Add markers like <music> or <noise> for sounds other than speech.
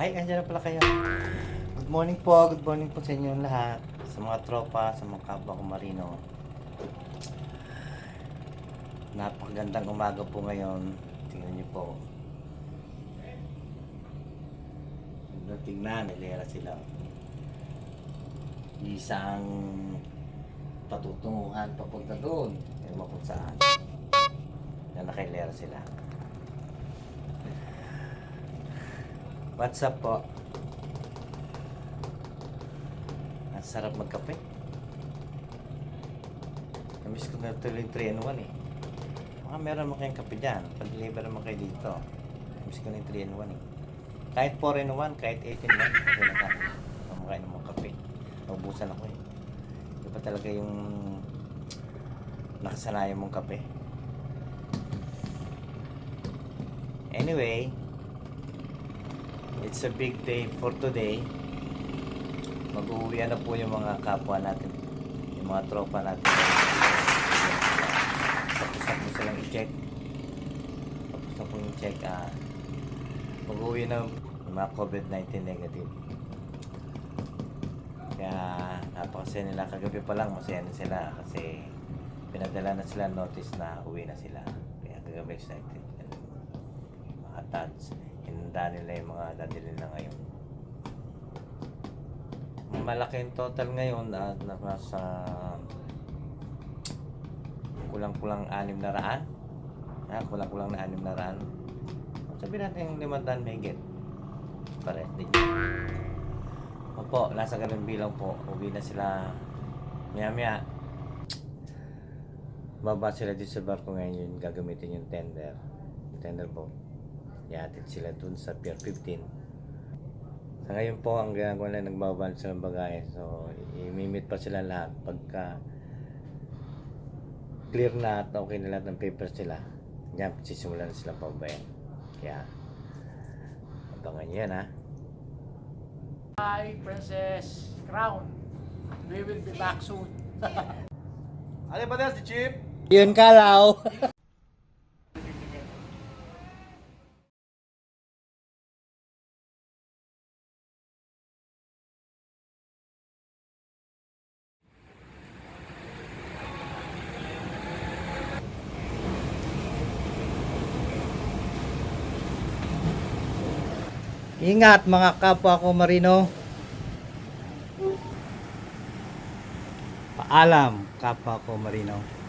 na pala kayo. Good morning po, good morning po sa inyong lahat. Sa mga tropa, sa mga kapwa ko marino. Napakagandang umaga po ngayon. Tingnan niyo po. Tingnan, nilera sila. Isang patutunguhan papunta doon. Ewan kung saan. Na nakailera sila. What's up po? Ang sarap magkape. Namiss ko na tuloy yung 3 in 1 eh. Baka meron naman kayong kape dyan. Pag-deliver naman kayo dito. Namiss ko na yung 3 in 1 eh. Kahit 4 in 1, kahit 8 in 1, kasi naka, kumakain ng kape. Naubusan ako eh. Pa talaga yung nakasanayan mong kape. Anyway, it's a big day for today. Mag-uwi na po yung mga kapwa natin, yung mga tropa natin. Tapos na po silang i-check. Tapos na po yung check. Ah, mag-uwi na yung mga COVID-19 negative. Kaya napakasaya nila. Kagabi pa lang masaya na sila kasi pinadala na sila notice na uwi na sila. Kaya kagabi excited. Mga tads. Hinanda nila yung mga dadili na ngayon. Malaki yung total ngayon at nasa kulang-kulang anim na raan. Ah, kulang-kulang na anim na raan. Sabihin natin yung limandaan megit. Pare, din. Opo, nasa ganun bilang po. Uwi na sila maya-maya. Baba sila dito sa barko ngayon yun, gagamitin yung tender. Yung tender po. Iatid sila dun sa Pier 15. Sa ngayon po, ang ginagawa nila, nagbabal sila ng bagahe. So, imimit pa sila lahat. Pagka clear na at okay na lahat ng papers nila, yan, sisimulan na silang pabayan. Kaya, abangan nyo yan ha. Hi, Princess Crown. We will be back soon. <laughs> Ano ba na si Chip? Yun kalaw. <laughs> Ingat mga kapwa ko marino. Paalam kapwa ko marino.